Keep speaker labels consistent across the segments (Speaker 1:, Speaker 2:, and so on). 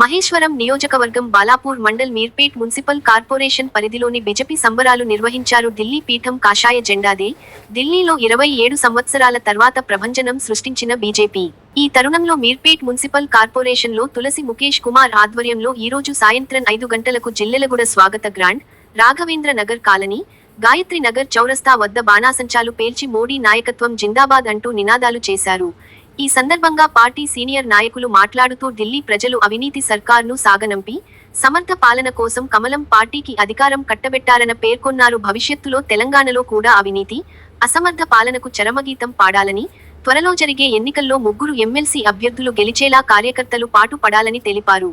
Speaker 1: మహేశ్వరం నియోజకవర్గం Balapur mandal Meerpet municipal corporation పరిధిలోని BJP సంబరాలు నిర్వహించారు ఢిల్లీ పీఠం కాషాయ జెండాదే ఢిల్లీలో ఇరవై ఏడు సంవత్సరాల తర్వాత ప్రభంజనం సృష్టించిన బీజేపీ. ఈ తరుణంలో మీర్పేట్ మున్సిపల్ కార్పొరేషన్లో తులసి ముఖేష్ కుమార్ ఆధ్వర్యంలో ఈరోజు సాయంత్రం ఐదు గంటలకు జిల్లెలగూడ స్వాగత గ్రాండ్ రాఘవేంద్ర నగర్ కాలనీ గాయత్రి నగర్ చౌరస్తా వద్ద బాణాసంచాలు పేల్చి మోడీ నాయకత్వం జిందాబాద్ అంటూ నినాదాలు చేశారు. ఈ సందర్భంగా పార్టీ సీనియర్ నాయకులు మాట్లాడుతూ ఢిల్లీ ప్రజలు అవినీతి సర్కార్ను సాగనంపి సమర్థ పాలన కోసం కమలం పార్టీకి అధికారం కట్టబెట్టారన పేర్కొన్నారు. భవిష్యత్తులో తెలంగాణలో కూడా అవినీతి అసమర్థ పాలనకు చరమగీతం పాడాలని త్వరలో జరిగే ఎన్నికల్లో ముగ్గురు ఎమ్మెల్సీ అభ్యర్థులు గెలిచేలా కార్యకర్తలు పాటు పడాలని తెలిపారు.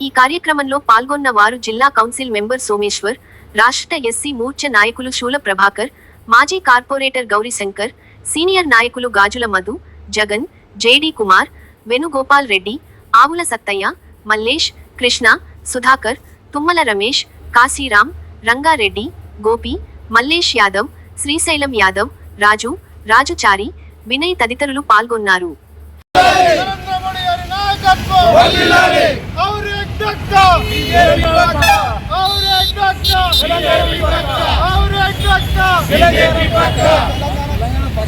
Speaker 1: ఈ కార్యక్రమంలో పాల్గొన్న వారు జిల్లా కౌన్సిల్ మెంబర్ సోమేశ్వర్ రాష్ట్ర ఎస్సీ మూర్చ నాయకులు శూల ప్రభాకర్ మాజీ కార్పొరేటర్ గౌరీశంకర్ సీనియర్ నాయకులు గాజుల మధు జగన్ జేడి కుమార్ వెనుగోపాల్ రెడ్డి ఆవుల సత్తయ్య మల్లేష్ కృష్ణ సుధాకర్ తుమ్మల రమేష్ కాశీరామ్ రంగారెడ్డి గోపి మల్లేష్ యాదవ్ శ్రీశైలం యాదవ్ రాజు రాజుచారి వినయ్ తదితరులు పాల్గొన్నారు.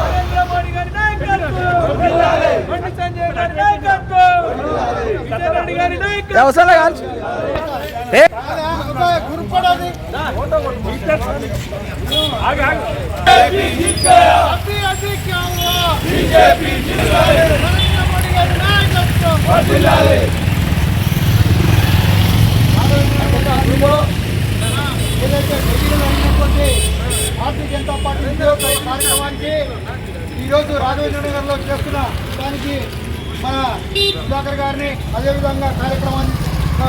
Speaker 2: నరేంద్ర మోడీ గారి నాయకత్వం
Speaker 3: నరేంద్ర మోడీ గారి నాయకత్వం సంజయ్ గారి నాయకత్వం కిషన్ రెడ్డి గారి నాయకత్వం
Speaker 2: భారతీయ జనతా పార్టీ విజయోత్సవ కార్యక్రమానికి ఈరోజు రాఘవేంద్ర నగర్లో చేస్తున్న దానికి మన సుధాకర్ గారిని అదేవిధంగా కార్యక్రమాన్ని ఆ,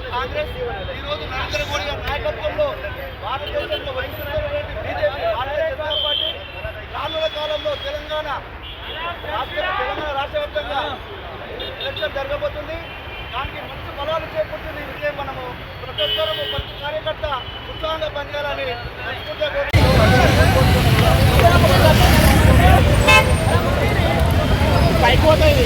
Speaker 2: కాంగ్రెస్ ఈ రోజు నరేంద్ర మోడీ గారి నాయకత్వంలో భారతదేశంలో వహిస్తున్నటువంటి బీజేపీ భారతీయ జనతా పార్టీ రానున్న కాలంలో తెలంగాణ రాష్ట్ర తెలంగాణ రాష్ట్ర వ్యాప్తంగా ఎలక్షన్ జరగబోతుంది. దానికి మంచి బలాలు చేకూర్చుంది విజయం మనము ప్రతి ఒక్కరూ ప్రతి కార్యకర్త ఉత్సాహంగా పనిచేయాలని పైకి పోతాయి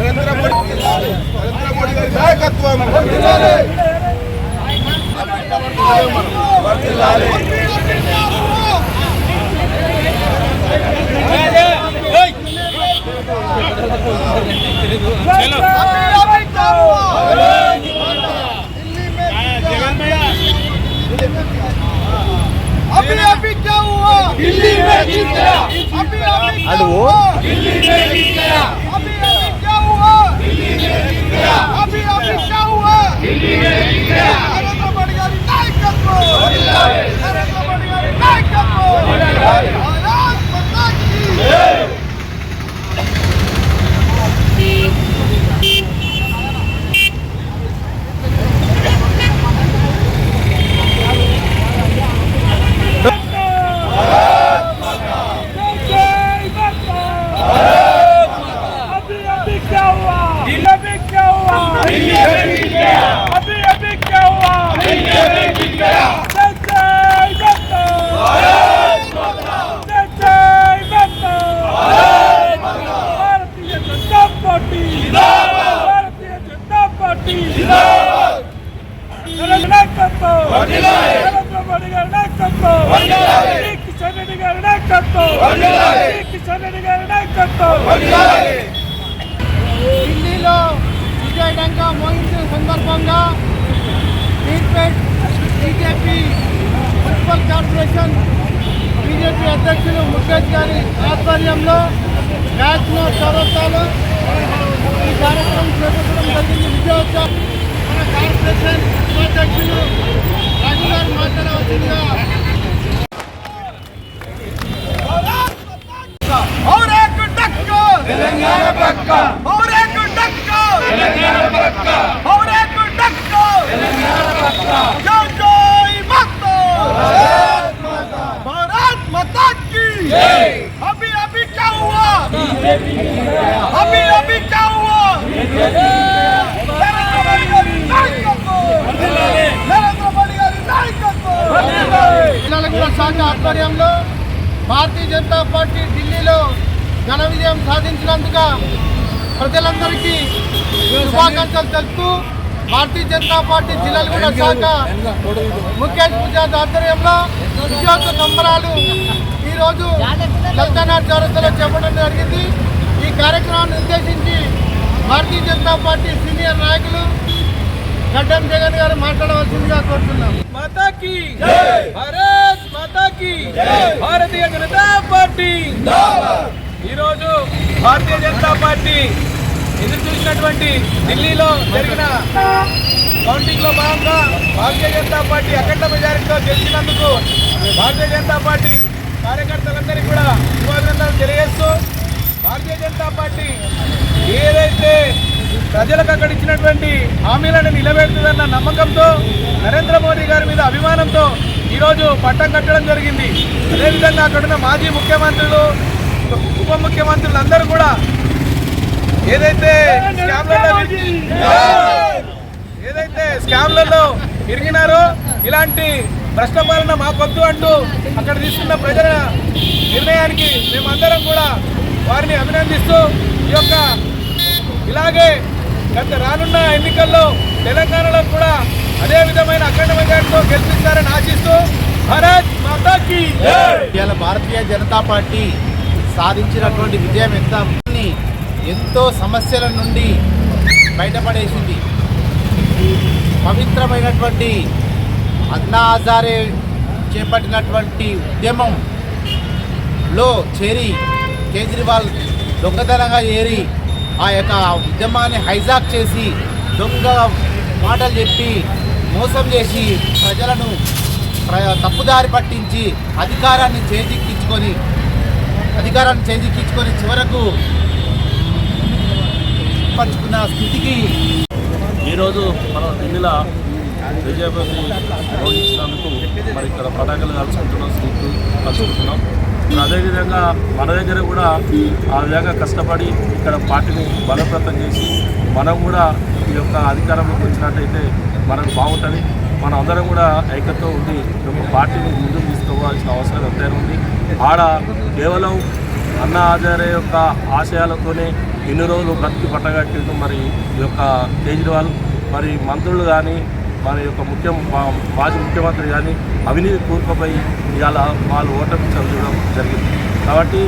Speaker 4: నరేంద్ర మోడీ నరేంద్ర మోడీ గారి నాయకత్వం వర్ధిల్లాలి.
Speaker 2: अभी अभी क्या हुआ
Speaker 4: दिल्ली में जीत गया
Speaker 2: अभी अभी क्या हुआ
Speaker 4: दिल्ली में जीत गया
Speaker 2: अभी अभी अभी क्या हुआ
Speaker 3: Bharatiya Janata
Speaker 4: Party
Speaker 2: ఢిల్లీలో ఘన విజయం సాధించినందుకు ప్రజలందరికీ శుభాకాంక్షలు తెలుపుతూ భారతీయ జనతా పార్టీ జిల్లాలగూడ శాఖ ముఖేష్ గుజరాత్ ఆధ్వర్యంలో విజయోత్సవ సంబరాలు ఈరోజు లలితనాథ్ చౌరస్తలో చేపట్టడం జరిగింది. ఈ కార్యక్రమాన్ని ఉద్దేశించి భారతీయ జనతా పార్టీ సీనియర్ నాయకులు గడ్డం జగన్ గారు మాట్లాడవలసిందిగా కోరుతున్నాం.
Speaker 5: మాతాకి భారత్ మాతాకి భారతీయ జనతా పార్టీ. ఈరోజు భారతీయ జనతా పార్టీ ఎదురు చూసినటువంటి ఢిల్లీలో జరిగిన కౌంటింగ్లో భాగంగా భారతీయ జనతా పార్టీ అఖండ మెజారిటీతో గెలిచినందుకు భారతీయ జనతా పార్టీ కార్యకర్తలందరికీ కూడా అభినందనలు తెలియజేస్తూ భారతీయ జనతా పార్టీ ఏదైతే ప్రజలకు అక్కడ ఇచ్చినటువంటి హామీలను నిలబెడుతుందన్న నమ్మకంతో నరేంద్ర మోడీ గారి మీద అభిమానంతో ఈరోజు పట్టం కట్టడం జరిగింది. అదేవిధంగా అక్కడున్న మాజీ ముఖ్యమంత్రులు ఉప ముఖ్యమంత్రులందరూ కూడా ఏదైతే ఏదైతే స్కామ్లలో ఇరిగినారో ఇలాంటి భ్రష్ట పాలన మాకొద్దు అంటూ అక్కడ తీసుకున్న ప్రజల నిర్ణయానికి మేమందరం కూడా వారిని అభినందిస్తూ ఈ యొక్క ఇలాగే గత రానున్న ఎన్నికల్లో తెలంగాణలో కూడా అదే విధమైన అఖండ మెజార్టీతో గెలిపిస్తారని ఆశిస్తూ భారత్ మాతాకి
Speaker 2: ఇవాళ భారతీయ జనతా పార్టీ సాధించినటువంటి విజయం ఎంత? ఎంతో సమస్యల నుండి బయటపడేసింది. పవిత్రమైనటువంటి అన్నా హజారే చేపట్టినటువంటి ఉద్యమంలో చేరి కేజ్రీవాల్ దొంగతనంగా చేరి ఆ యొక్క ఉద్యమాన్ని హైజాక్ చేసి దొంగ మాటలు చెప్పి మోసం చేసి ప్రజలను ప్ర- తప్పుదారి పట్టించి అధికారాన్ని చేజిక్కించుకొని అధికారాన్ని చేజిక్కించుకొని చివరకు పంచుకున్న స్థితికి
Speaker 6: ఈరోజు మనం ఢిల్లీలో విజయభూమి నిర్వహించినందుకు మరి ఇక్కడ పతాకాలు కలుసుకుంటున్నాం స్లిప్ కలుసుకుంటున్నాం అదేవిధంగా మన దగ్గర కూడా ఆ విధంగా కష్టపడి ఇక్కడ పార్టీని బలోపేతం చేసి మనం కూడా ఈ యొక్క అధికారంలోకి వచ్చినట్టయితే మనకు బాగుంటుంది. మనం అందరం కూడా ఐక్యతో ఉండి ఈ పార్టీని ముందుకు తీసుకోవాల్సిన అవసరం ఎంతైనా ఉంది. ఆడ కేవలం అన్న ఆచార్య యొక్క ఆశయాలతోనే ఎన్ని రోజులు బ్రతికి పట్టగట్టిండు మరి ఈ యొక్క కేజ్రీవాల్. మరి మంత్రులు కానీ మన యొక్క ముఖ్య మాజీ ముఖ్యమంత్రి కానీ అవినీతి కూర్పపై ఇవాళ వాళ్ళు ఓటమి చదవడం జరిగింది కాబట్టి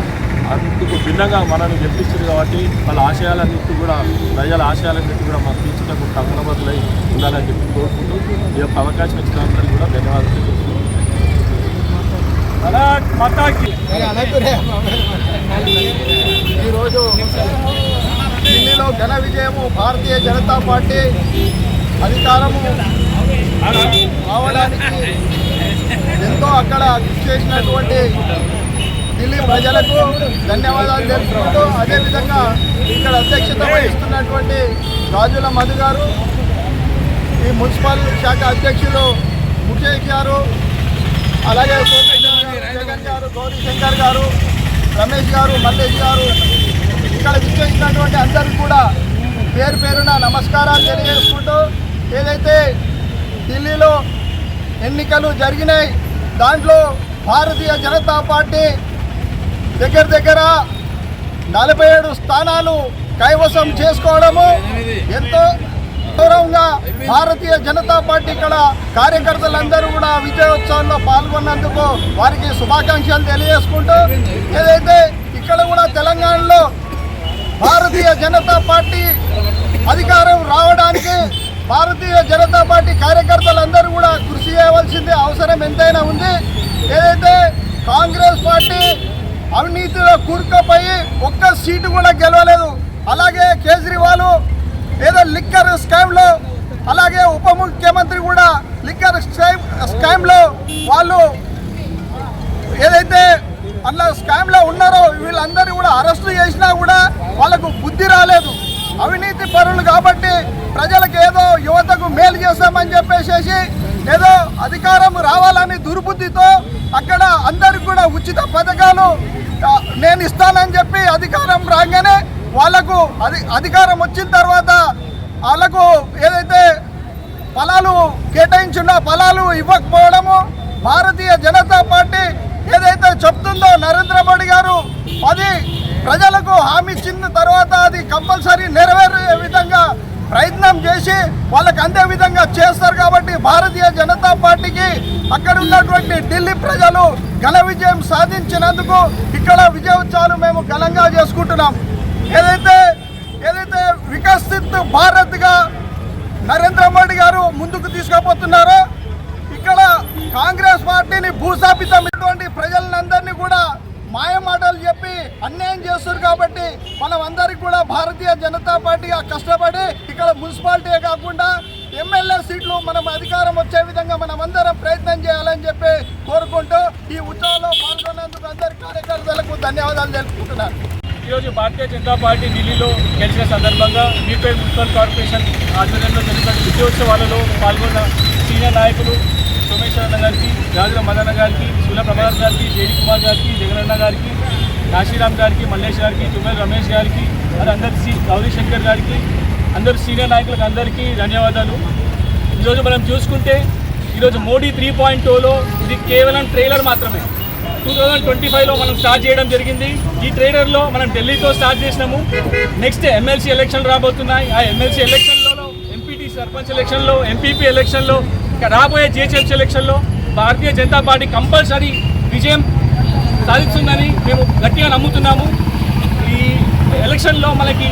Speaker 6: అందుకు భిన్నంగా మనల్ని గెలిపించింది కాబట్టి వాళ్ళ ఆశయాలన్నింటి కూడా ప్రజల ఆశయాలన్నింటి కూడా మన తీర్చుటకు కంకణబద్దులై ఉండాలని చెప్పి కోరుకుంటూ ఈ యొక్క అవకాశం ఇచ్చిన అందరికీ కూడా ధన్యవాదాలు తెలుపుతున్నాను.
Speaker 2: ఈరోజు ఢిల్లీలో ఘన విజయము భారతీయ జనతా పార్టీ అధికారము రావడానికి ఎంతో అక్కడ కృషి చేసినటువంటి ఢిల్లీ ప్రజలకు ధన్యవాదాలు తెలుపుకుంటూ అదేవిధంగా ఇక్కడ అధ్యక్షత వహిస్తున్నటువంటి రాజుల మధు గారు ఈ మున్సిపల్ శాఖ అధ్యక్షులు ముఖేష్ గారు అలాగే గారు, జగన్ గారు గౌరీ శంకర్ గారు రమేష్ గారు మల్లేష్ గారు ఇక్కడ విచ్చేసినటువంటి అందరికీ కూడా పేరు పేరున నమస్కారాలు తెలియజేసుకుంటూ ఏదైతే ఢిల్లీలో ఎన్నికలు జరిగినాయి దాంట్లో భారతీయ జనతా పార్టీ దగ్గర దగ్గర నలభై ఏడు స్థానాలు కైవసం చేసుకోవడము ఎంతో గౌరవంగా భారతీయ జనతా పార్టీ ఇక్కడ కార్యకర్తలందరూ కూడా విజయోత్సవంలో పాల్గొన్నందుకు వారికి శుభాకాంక్షలు తెలియజేసుకుంటూ ఏదైతే ఇక్కడ కూడా తెలంగాణలో భారతీయ జనతా పార్టీ అధికారం రావడానికి భారతీయ జనతా పార్టీ కార్యకర్తలందరూ కూడా కృషి చేయవలసింది అవసరం ఎంతైనా ఉంది. ఏదైతే కాంగ్రెస్ పార్టీ అవినీతిలో కూరుకుపోయి ఒక్క సీటు కూడా గెలవలేదు అలాగే కేజ్రీవాల్ ఏదో లిక్కర్ స్కామ్లో అలాగే ఉప ముఖ్యమంత్రి కూడా లిక్కర్ స్కామ్ స్కామ్లో వాళ్ళు ఏదైతే అందులో స్కామ్లో ఉన్నారో వీళ్ళందరూ కూడా అరెస్టు చేసినా కూడా వాళ్ళకు బుద్ధి రాలేదు. అవినీతి పరులు కాబట్టి ప్రజలకు ఏదో యువతకు మేలు చేస్తామని చెప్పేసేసి ఏదో అధికారం రావాలని దుర్బుద్ధితో అక్కడ అందరికి కూడా ఉచిత పథకాలు నేను ఇస్తానని చెప్పి అధికారం రాగానే వాళ్ళకు అధి అధికారం వచ్చిన తర్వాత వాళ్ళకు ఏదైతే ఫలాలు కేటాయించిన ఫలాలు ఇవ్వకపోవడము భారతీయ జనతా పార్టీ ఏదైతే చెప్తుందో నరేంద్ర మోడీ గారు అది ప్రజలకు హామీ ఇచ్చిన తర్వాత అది కంపల్సరీ నెరవేరే విధంగా ప్రయత్నం చేసి వాళ్ళకి అందే విధంగా చేస్తారు కాబట్టి భారతీయ జనతా పార్టీకి అక్కడ ఉన్నటువంటి ఢిల్లీ ప్రజలు ఘన విజయం సాధించినందుకు ఇక్కడ విజయోత్సవాలు మేము ఘనంగా చేసుకుంటున్నాం. ఏదైతే ఏదైతే వికసిత్
Speaker 4: భారత్గా నరేంద్ర మోడీ గారు ముందుకు తీసుకుపోతున్నారో ఇక్కడ కాంగ్రెస్ పార్టీని భూస్థాపితం ప్రజలందరినీ కూడా మాయ మాటలు చెప్పి అన్యాయం చేస్తారు కాబట్టి మనం అందరికి కూడా భారతీయ జనతా పార్టీ కష్టపడి ఇక్కడ మున్సిపాలిటీ కాకుండా ఎమ్మెల్యే సీట్లు మనం అధికారం వచ్చే విధంగా మనం అందరం ప్రయత్నం చేయాలని చెప్పి కోరుకుంటూ ఈ ఉత్సవంలో పాల్గొన్నందుకు అందరి కార్యకర్తలకు ధన్యవాదాలు తెలుపుకుంటున్నాను.
Speaker 3: ఈరోజు భారతీయ జనతా పార్టీ ఢిల్లీలో గెలిచిన సందర్భంగా మీపేట్ మున్సిపల్ కార్పొరేషన్ ఆధ్వర్యంలో జరిగిన విజయోత్సవాలలో పాల్గొన్న సీనియర్ నాయకులు సోమేశ్వరన్న గారికి రాజుల మదన్న గారికి సుల ప్రభాకర్ గారికి జేడి కుమార్ గారికి జగనన్న గారికి కాశీరామ్ గారికి మల్లేష్ గారికి తుమ్మల రమేష్ గారికి మరి అందరి గౌరీశంకర్ గౌరీ శంకర్ గారికి అందరు సీనియర్ నాయకులకు అందరికీ ధన్యవాదాలు. ఈరోజు మనం చూసుకుంటే ఈరోజు మోడీ త్రీ పాయింట్ టూలో ఇది కేవలం ట్రైలర్ మాత్రమే. టూ థౌజండ్ ట్వంటీ ఫైవ్లో మనం స్టార్ట్ చేయడం జరిగింది. ఈ ట్రైలర్లో మనం ఢిల్లీతో స్టార్ట్ చేసినాము. నెక్స్ట్ ఎమ్మెల్సీ ఎలక్షన్లు రాబోతున్నాయి. ఆ ఎమ్మెల్సీ ఎలక్షన్లలో ఎంపీటీ సర్పంచ్ ఎలక్షన్లో ఎంపీపీ ఎలక్షన్లో రాబోయే జిహెచ్ఎంసీ ఎలక్షన్లో భారతీయ జనతా పార్టీ కంపల్సరీ విజయం సాధిస్తుందని మేము గట్టిగా నమ్ముతున్నాము. ఈ ఎలక్షన్లో మనకి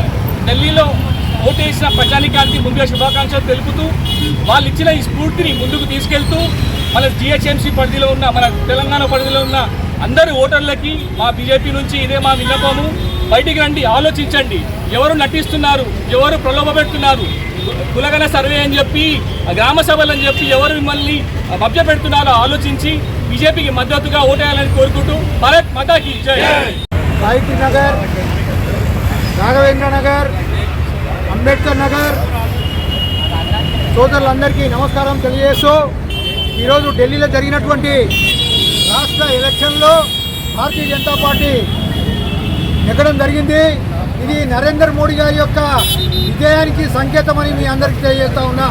Speaker 3: ఢిల్లీలో ఓటేసిన ప్రజానికానికి ముందుగా శుభాకాంక్షలు తెలుపుతూ వాళ్ళు ఇచ్చిన ఈ స్ఫూర్తిని ముందుకు తీసుకెళ్తూ మన జిహెచ్ఎంసీ పరిధిలో ఉన్న మన తెలంగాణ పరిధిలో ఉన్న అందరి ఓటర్లకి మా బీజేపీ నుంచి ఇదే మా విన్నపము. బయటికి రండి ఆలోచించండి. ఎవరు నటిస్తున్నారు ఎవరు ప్రలోభపెడుతున్నారు కులగన సర్వే అని చెప్పి గ్రామ సభలు అని చెప్పి ఎవరు మిమ్మల్ని మభ్య పెడుతున్నారో ఆలోచించి బీజేపీకి మద్దతుగా ఓటేయాలని కోరుకుంటూ భారత్ మతాకి జై.
Speaker 4: నగర్ రాఘవేంద్ర నగర్ అంబేద్కర్ నగర్ సోదరులందరికీ నమస్కారం తెలియజేస్తూ ఈరోజు ఢిల్లీలో జరిగినటువంటి రాష్ట్ర ఎలక్షన్లో భారతీయ జనతా పార్టీ ఎక్కడం జరిగింది? ఇది నరేంద్ర మోడీ గారి యొక్క విజయానికి సంకేతమని మీ అందరికీ తెలియజేస్తా ఉన్నా.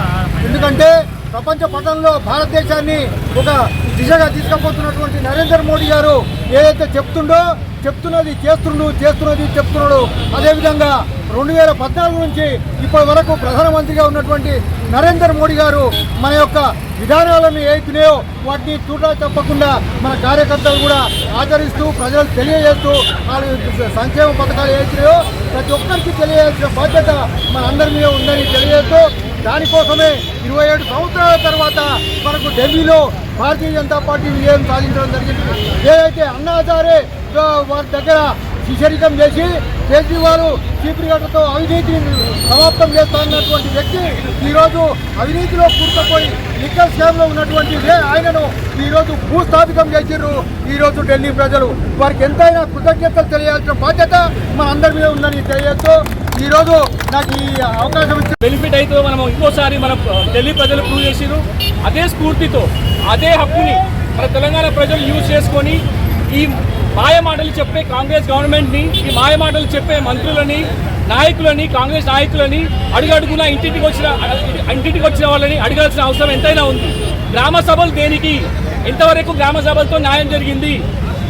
Speaker 4: ఎందుకంటే ప్రపంచ పటంలో భారతదేశాన్ని ఒక దిశగా తీసుకుపోతున్నటువంటి నరేంద్ర మోడీ గారు ఏదైతే చెప్తుండో చెప్తున్నది చేస్తుండు చేస్తున్నది చెప్తున్నాడు అదేవిధంగా రెండు వేల పద్నాలుగు నుంచి ఇప్పటి వరకు ప్రధానమంత్రిగా ఉన్నటువంటి నరేంద్ర మోడీ గారు మన యొక్క విధానాలను ఏతున్నాయో వాటిని చూడ తప్పకుండా మన కార్యకర్తలు కూడా ఆచరిస్తూ ప్రజలు తెలియజేస్తూ వాళ్ళు సంక్షేమ పథకాలు ఏతున్నాయో ప్రతి ఒక్కరికి తెలియజేసిన బాధ్యత మన అందరి మీద ఉందని తెలియజేస్తూ దానికోసమే ఇరవై ఏడు సంవత్సరాల తర్వాత మనకు ఢిల్లీలో భారతీయ జనతా పార్టీ విజయం సాధించడం జరిగింది. ఏదైతే అన్నాచారే వారి దగ్గర శిశరికం చేసి కేజ్రీవాల్ చీపురిగడ్డతో అవినీతిని సమాప్తం చేస్తున్నటువంటి వ్యక్తి ఈరోజు అవినీతిలో కూర్చోపోయి లిక్కర్ స్కామ్లో ఉన్నటువంటి ఆయనను ఈరోజు భూస్థాపితం చేసిర్రు. ఈరోజు ఢిల్లీ ప్రజలు. వారికి ఎంతైనా కృతజ్ఞతలు తెలియాల్సిన బాధ్యత మన అందరి మీద ఉందని తెలియజేస్తూ ఈరోజు నాకు ఈ అవకాశం
Speaker 3: బెనిఫిట్ అయితే మనం ఇంకోసారి మన ఢిల్లీ ప్రజలు ప్రూవ్ చేసిరు అదే స్ఫూర్తితో అదే హక్కుని మన తెలంగాణ ప్రజలు యూజ్ చేసుకొని ఈ మాయ మాటలు చెప్పే కాంగ్రెస్ గవర్నమెంట్ని ఈ మాయ మాటలు చెప్పే మంత్రులని నాయకులని కాంగ్రెస్ నాయకులని అడుగడుగునా ఇంటింటికి వచ్చిన ఇంటింటికి వచ్చిన వాళ్ళని అడగాల్సిన అవసరం ఎంతైనా ఉంది. గ్రామ సభలు దేనికి? ఎంతవరకు గ్రామ సభలతో న్యాయం జరిగింది?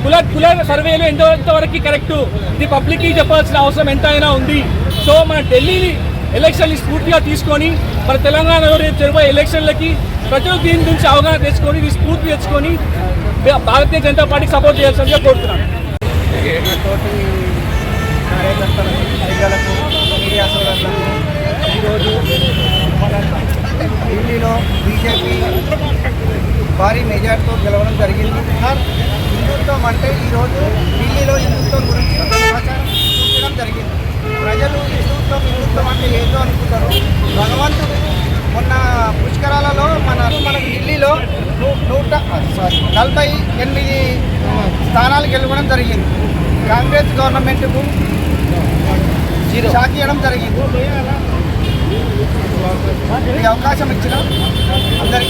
Speaker 3: కుల కుల సర్వేలు ఎంత ఎంతవరకు కరెక్టు? ఇది పబ్లిక్కి చెప్పాల్సిన అవసరం ఎంతైనా ఉంది. సో మన ఢిల్లీని ఎలక్షన్ని స్ఫూర్తిగా తీసుకొని మన తెలంగాణలో రేపు జరిగే ఎలక్షన్లకి ప్రజలు దీని గురించి అవగాహన తెచ్చుకొని ఇది స్ఫూర్తి తెచ్చుకొని భారతీయ జనతా పార్టీకి సపోర్ట్ చేయాల్సిందిగా కోరుతున్నాను
Speaker 7: తోటి కార్యకర్తలకు ప్రజలకు మీడియా సోదరులకు ఈరోజు ఢిల్లీలో బీజేపీ భారీ మెజార్టీతో గెలవడం జరిగింది హిందుత్వం అంటే ఈరోజు ఢిల్లీలో హిందుత్వం గురించి ప్రచారం చూపించడం జరిగింది ప్రజలు హిందుత్వం హిందుత్వం అంటే ఏదో అనుకుంటారు భగవంతుడు మొన్న పుష్కరాలలో మన మనకు ఢిల్లీలో నూ- నూట సారీ నలభై ఎనిమిది స్థానాలు గెలవడం జరిగింది. కాంగ్రెస్ గవర్నమెంట్కు షాక్ ఇవ్వడం జరిగింది. ఈ అవకాశం ఇచ్చిన అందరికీ